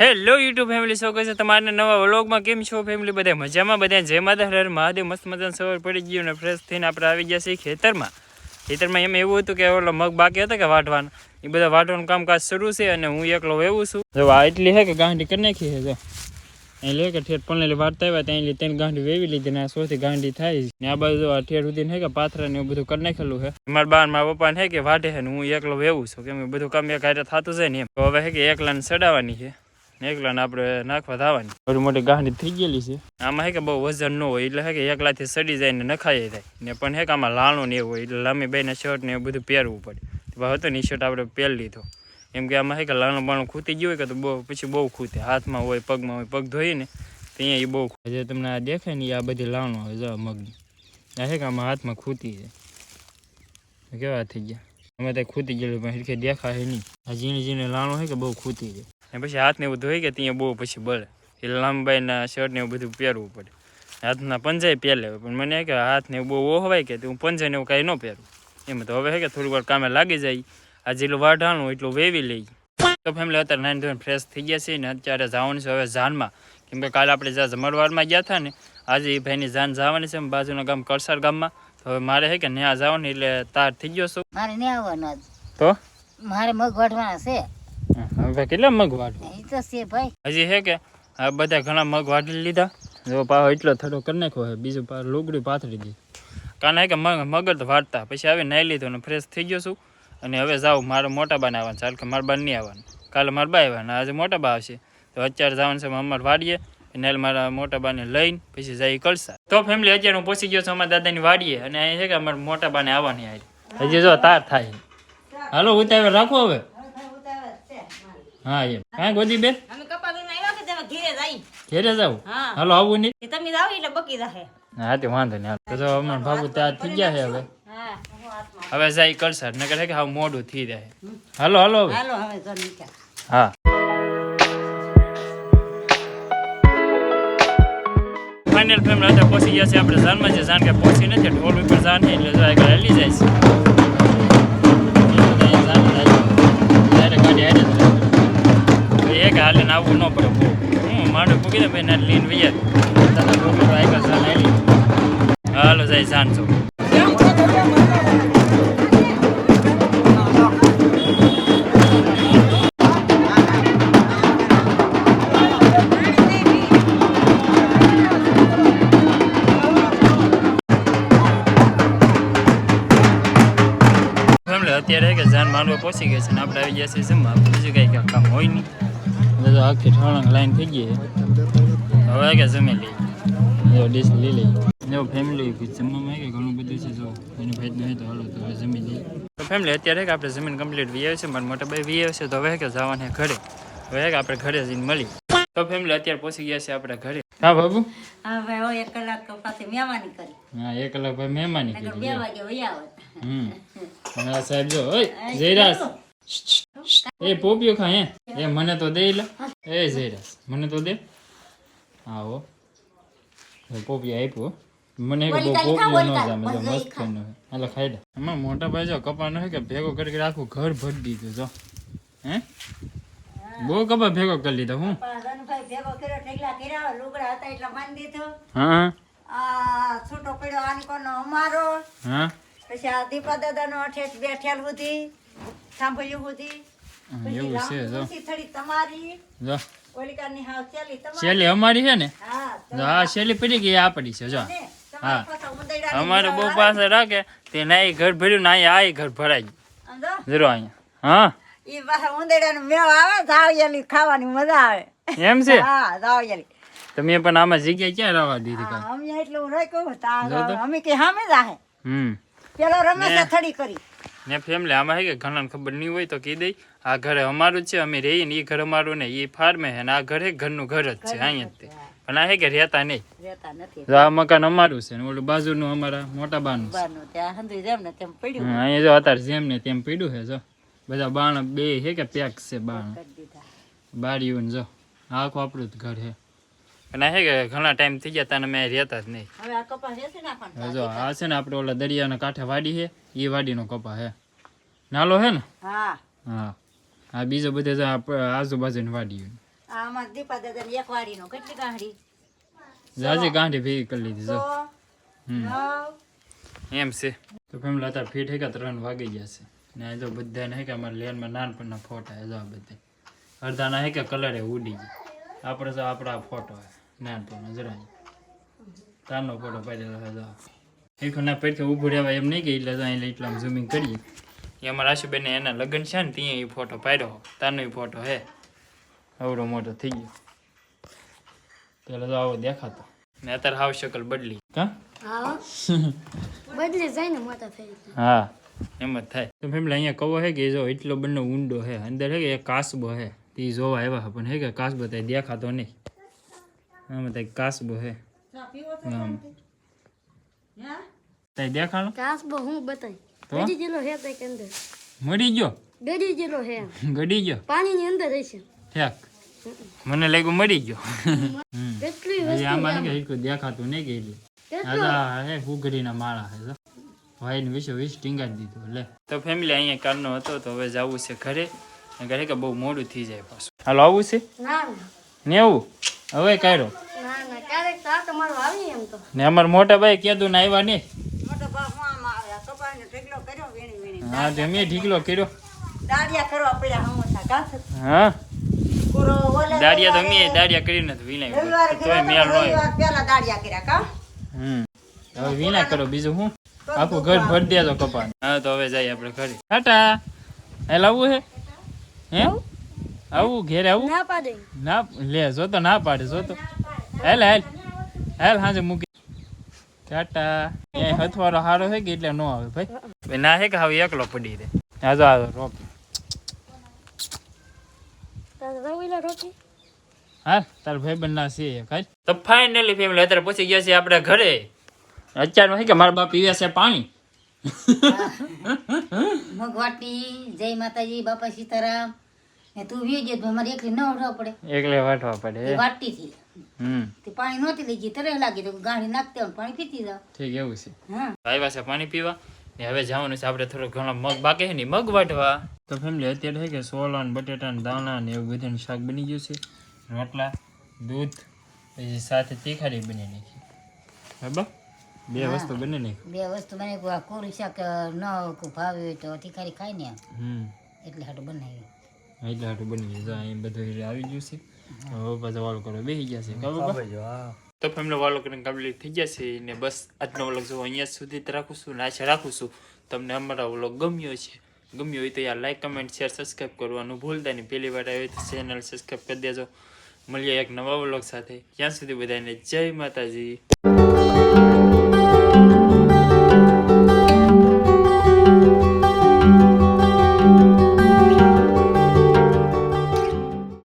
Hello YouTube family show છે તમારા નવા વ્લોગમાં કેમ છો ફેમિલી બધા મજામાં? બધા જય માતા હર મહાદેવ. મસ્ત મજાનું સવાર પડી ગયું અને ફ્રેશ થઈને આપણે આવી ગયા છીએ ખેતરમાં. ખેતરમાં એમ એવું હતું કે ઓલો મગ બાકી હતા કે વાટવાના. એ બધા વાટવાનું કામકાજ શરૂ છે અને હું એકલો એવું છું. જો આ એટલી હે કે ગાંઠી કરી નાખી છે, જો. અહીં લે કે ઠેઠ પણ વાટતા આવ્યા ત્યાં એટલે ત્રણ ગાંઠી વેવી લીધી ને આ સોથી ગાંઠી થાય ને આ બાજુ આ ઠેઠ સુધી હે કે પાથરા ને એવું બધું કરી નાખેલું છે. મારા બા ને મારા પપ્પા ને હે કે વાટે છે ને હું એકલો વેવું છું. કેમ બધું કામ એક હારે થતું છે ને એમ. હવે હે કે એકલાને ચડાવવાની છે. ને એકલાને આપણે નાખવા થવાની થોડી મોટી ગાંઠી થઈ ગયેલી છે. આમાં હે કે બહુ વજન ન હોય, એટલે હે કે એકલાથી સડી જાય ને નખાઈ જાય ને પણ હે કે આમાં લાણું ને એવું હોય, એટલે લાંબી બેના શર્ટ ને એવું બધું પહેરવું પડે. તો હતો ને શર્ટ આપણે પહેરી લીધો. એમ કે આમાં હે કે લાણું બાણું ખૂતી ગયું હોય કે તો બહુ, પછી બહુ ખૂતે હાથમાં હોય, પગમાં હોય, પગ ધોઈએ ને ત્યાં એ બહુ. જે તમને આ દેખાય ને એ આ બધી લાણું આવે જો મગની. આ હે કે આમાં હાથમાં ખૂતી છે. કેવા થઈ ગયા? અમે ત્યાં ખૂતી ગયેલું, પણ હિરખે દેખાય નહીં. આ ઝીણી ઝીણી લાણું હે કે બહુ ખૂતી છે. ને પછી હાથને એવું ધોઈ કે ત્યાં બહુ પછી બળે. એટલે લાંબાઈના શર્ટ ને એવું બધું પહેરવું પડે. હાથના પંજાય પહેલે પણ મને કે હાથને એવું બહુ ઓહવાય કે હું હું પંજાને એવું કાંઈ ન પહેરું. એમ તો હવે હે કે થોડીક વાર કામે લાગી જાય. આ જેટલું વાઢાણું એટલું વેવી લઈ. તો ફેમિલી અત્યારે નાની ધોઈને ફ્રેશ થઈ ગયા છે ને અત્યારે જવાનું છે હવે જાનમાં કેમ કે કાલે આપણે જ્યાં જમણવારમાં ગયા હતા ને આજે એ ભાઈની જાન જવાની છે બાજુના ગામ કરસાર ગામમાં. તો હવે મારે હે કે ન્યા જવાનું એટલે તાર થઈ ગયો છું. મારે ન્યા આવવાનું તો? મારે મગ વાઢવાના છે. હવે કેટલા મગ વાઢવા? એ તો છે ભાઈ. હજી હે કે? આ બધા ઘણા મગ વાટી લીધા. જો પાછો એટલો થડો કરી નાખ્યો છે બીજું પાછું લુગડી પાથરી દીધી કારણ હે કે મગ મગર તો પછી આવી નાહી લીધો ને ફ્રેશ થઈ ગયો છું. અને હવે જાઉં મારે મોટા બાને આવવાનું. ચાલ કે મારા બા નહીં આવવાનું. કાલે મારા બા આવવાના. આજે મોટા બા આવશે. તો અત્યારે જવાનું છે અમારે વાડીએ. અને મારા મોટા બાને લઈને પછી જઈ કળસા તો ફેમિલી અત્યારે હું પહોંચી ગયો છું અમારા દાદાની વાડીએ. અને અહીં છે કે અમારા મોટા બાને આવવાની આવી હજી જો તાર થાય. હાલો ઉતાવળ રાખો હવે. હા એમ. હા ગોદી બેન અમે કપાવીને આવ્યા કે તમે ઘેરે જાય? ઘેરે જાવ? હા. હાલો આવું નહીં. એ તમે જાવ એટલે બકી જાહે હા તે વાંધો નહીં. હાલો. તો જો અમારા બાબુ તૈયાર થઈ ગયા છે હવે. હા હવે જાય કરશે. નકર કે હા મોડું થઈ જાય. હાલો હાલો હાલો હવે તો નીકળ હા. ફાઇનલ ફેમ રાતે પહોંચી ગયા છે. આપણે જાનમાં છે. જાન કે પહોંચી નથી. ઢોલ ઉપર જાન છે. એટલે જો આગળ હેલી જાય છે. ગાડી હારે જ રહે. એક હાલે ને આવવું ન પડે હું માડું પૂકી દે ભાઈ લઈને વૈયા. દાદા હાલો જાય જાન છો અત્યારે કે જાન માનવા પહોંચી ગયા છે ને આપણે આવી ગયા છે જમવા. બીજું કંઈ કામ હોય નહીં. તો આખી ઠાળંગ લાઈન થઈ ગઈ હવે કે જમી લઈએ. જો ડીશ લઈ લઈએ. જો ફેમિલી જમવામાં કે ઘણું બધું છે જો એની ભાઈ નહીં તો હાલો તો હવે જમી લઈએ. તો ફેમિલી અત્યારે કે આપણે જમીન કમ્પ્લીટ વી આવે છે મારા મોટા ભાઈ વી આવે છે તો હવે કે જવાને ઘરે. હવે કે આપણે ઘરે જઈને મળી તો ફેમિલી અત્યારે પહોંચી ગયા છે આપણે ઘરે. હા બાબુ? હા ભાઈ હવે એક કલાક પાસે મહેમાની કરી. હા એક કલાક ભાઈ મહેમાની કરી બે વાગે હોય. આવે હમ સાહેબ જો ઓય જયરાજ. એ પોપિયો ખા હે એ મને તો દે લે. એ જયરાસ મને તો દે. એ પોપિયો આપ્યો. મને કે બહુ પોપિયો ન જામે. જો મસ્ત નો. હાલો ખાઈ લે. અમાર મોટા ભાઈ જો કપા ન કે ભેગો કરી કરી આખું ઘર ભરી દીધું જો. હે? બહુ કપા ભેગો કરી લીધો હું? ભેગો કર્યો ઠેકલા કર્યા લુગડા હતા એટલા માની દીધો. હા. આ છૂટો પડ્યો આનકોનો અમારો. હા. પછી આ દીપા દાદાનો અઠેઠ બેઠેલ સુધી. સાંભળ્યું સુધી એવું છે જો. તમારી? જો. ઓલિકાની હાવ ચાલી તમારી. શેલી અમારી છે ને? હા શેલી પડી ગઈ આ છે જો. હા. તમારી પાછા ઉંદરડાની અમારે બહુ પાસે રાખે તે ના ઘર ભર્યું ના આ ઘર ભરાય જરો અહીંયા. હા. ઈ પાછા ઉંદરડાનો મેવ આવે ધાવયેલી ખાવાની મજા આવે. એમ છે? હા ધાવયેલી. તમે પણ આમાં જગ્યા ક્યાં રહેવા દીધી કાંઈ? અમે એટલું રાખ્યું તા. અમે કે સામે જ હમ. પેલો રમેશ થડી કરી. ને ફેમિલી આમાં હે કે ઘણાને ખબર નહીં હોય તો કહી દઈ આ ઘરે અમારું છે અમે રહીએ ને એ ઘર અમારું ને એ ફાર્મે છે ને આ ઘરે ઘરનું ઘર જ છે અહીંયા તે. પણ આ હે કે રહેતા નહીં. રહેતા નથી. આ મકાન અમારું છે ને ઓલું બાજુનું અમારા મોટા બાનું અહીંયા જો અત્યારે જેમ ને તેમ પડ્યું છે જો. બધા બાણ બે હે કે પેક છે બાણ. ને જો આખું આપણું જ ઘર છે અને હે કે ઘણા ટાઈમ થઈ ગયા તને મેં રહેતા જ નહીં. હવે આ કપા રહેશે નાખવાનો જો આ છે ને આપણે ઓલા દરિયાના કાંઠે વાડી છે એ વાડીનો કપા હે. નાલો હે ને? હા. હા. આ બીજો બધે જો આજુબાજુની વાડી આમાં દીપા દાદા એક વાડીનો. કેટલી ગાંઠી જાજી ગાંઠી ભેગી કરી લીધી જો. એમ છે. તો ફેમિલી અત્યારે ફીટ હેકા ત્રણ વાગી ગયા છે. ને આ જો બધાને હેકા કે અમારા લેનમાં નાનપણના ફોટા જો આ બધા. અડધાના હે કે કલરે ઉડી ગયા. આપણે તો આપણા ફોટો હે. નાનપણનો જરા તારનો ફોટો પાડેલો હતો. જો એક ના પેટ ઊભું રહેવા એમ નહીં કે એટલે તો અહીં એટલા ઝૂમિંગ કરીએ. એ અમારા આશુબેન એના લગ્ન છે ને ત્યાં એ ફોટો પાડ્યો. તારનો એ ફોટો હે. અવડો મોટો થઈ ગયો. પેલા તો આવો દેખાતો. ને અત્યારે હાવ શકલ બદલી. હા બદલે જાય ને મોટા થઈ હા એમ જ થાય. તો ફેમિલી અહીંયા કવો હે કે જો એટલો બંને ઊંડો હે? અંદર હે કે કાસબો હે? તે જોવા આવ્યા પણ હે કે કાસબો ત્યાં દેખાતો નહીં. આમાં તઈ કાસબો હે. ચા પીવો તો આમ હે. ત્યાં દેખાણો? ઘાસ હું બતાય તો? બેડી જેલો હે તઈ અંદર. મરી ગયો? ગડી જેલો હે ગડી ગયો? પાણીની અંદર રહેશે ઠેક. મને લાગ્યું મરી ગયો. કેટલી વસ્તુ આમાં હે કે એટલું દેખાતું નહીં કે એટલે. આજા હે હુગરીના માળા હે ભાઈને વિશે વીસ ટીંગાડી દીધું લે. તો ફેમિલી અહીંયા કારનો હતો તો હવે જવું છે ઘરે. ઘરે કે બહુ મોડું થઈ જાય પાછું. હાલો આવું છે? ના ના. ને આવું? હવે કાઢો. ના અમારા મોટા ભાઈ કીધું ને આવ્યા નહીં. હા જમીએ ઢીકલો કર્યો. હા. દાડિયા તો મેં દાડિયા કરીને જ તોય મેળ નો હમ. હવે વિના કરો બીજું શું? આખું ઘર ભરી દેજો કપા હા તો હવે જઈએ આપણે ઘરે. ટાટા. એ લાવવું હે? હે? આવું ઘેરે આવું? ના પાડે. ના લે જો તો ના પાડે જો તો. હેલ હેલ. હેલ હાજે મૂકી. ટાટા. એ હથવારો હારો છે કે એટલે નો આવે ભાઈ? ભાઈ ના હે કે હવે એકલો પડી રે હા જો રોપ. હા તાર ભાઈ બંધ ના છે કાઈ તો ફાઇનલી ફેમિલી અત્યારે પહોંચી ગયા છે આપણે ઘરે. અત્યારમાં હે કે મારા બાપ પીવે છે પાણી. મગવાટી જય માતાજી બાપા સીતારામ. ને તું વી ગયો તો મારે એકલી ન ઉઠવા પડે. એકલે વાટવા પડે. એ વાટતી થી હમ. તે પાણી નહોતી લઈ ગઈ તરે લાગી તો ગાણી નાખતે પાણી પીતી જાવ. ઠીક એવું છે. હા. આવ્યા છે પાણી પીવા. ને હવે જવાનું છે આપણે થોડો ઘણો મગ બાકી છે ને મગ વાટવા. તો ફેમિલી અત્યારે છે કે સોલા ને બટેટા ને દાણા ને એવું બધું શાક બની ગયું છે. રોટલા દૂધ પછી સાથે તીખારી બની નાખી. બરાબર બે વસ્તુ બની નાખી. બે વસ્તુ બની આ કોરું શાક ન ભાવે તો તીખારી ખાય ને હમ. એટલે હાટું બનાવી એટલે હાટું બની ગયું જો અહીં બધું એટલે આવી ગયું છે. હવે પાછા વાળ કરો બેસી ગયા છે. ખબર તો ફેમિલી વાળો કરીને કમ્પ્લીટ થઈ ગયા છે. ને બસ આજનો વ્લોગ જો અહીંયા સુધી જ રાખું છું ને આશા રાખું છું. તમને અમારા વ્લોગ ગમ્યો છે ગમ્યો હોય તો યાર લાઈક કમેન્ટ શેર સબસ્ક્રાઈબ કરવાનું ભૂલતા નહીં. પહેલી વાર આવી તો ચેનલ સબસ્ક્રાઈબ કરી દેજો. મળીએ એક નવા વ્લોગ સાથે. ત્યાં સુધી બધાને જય માતાજી.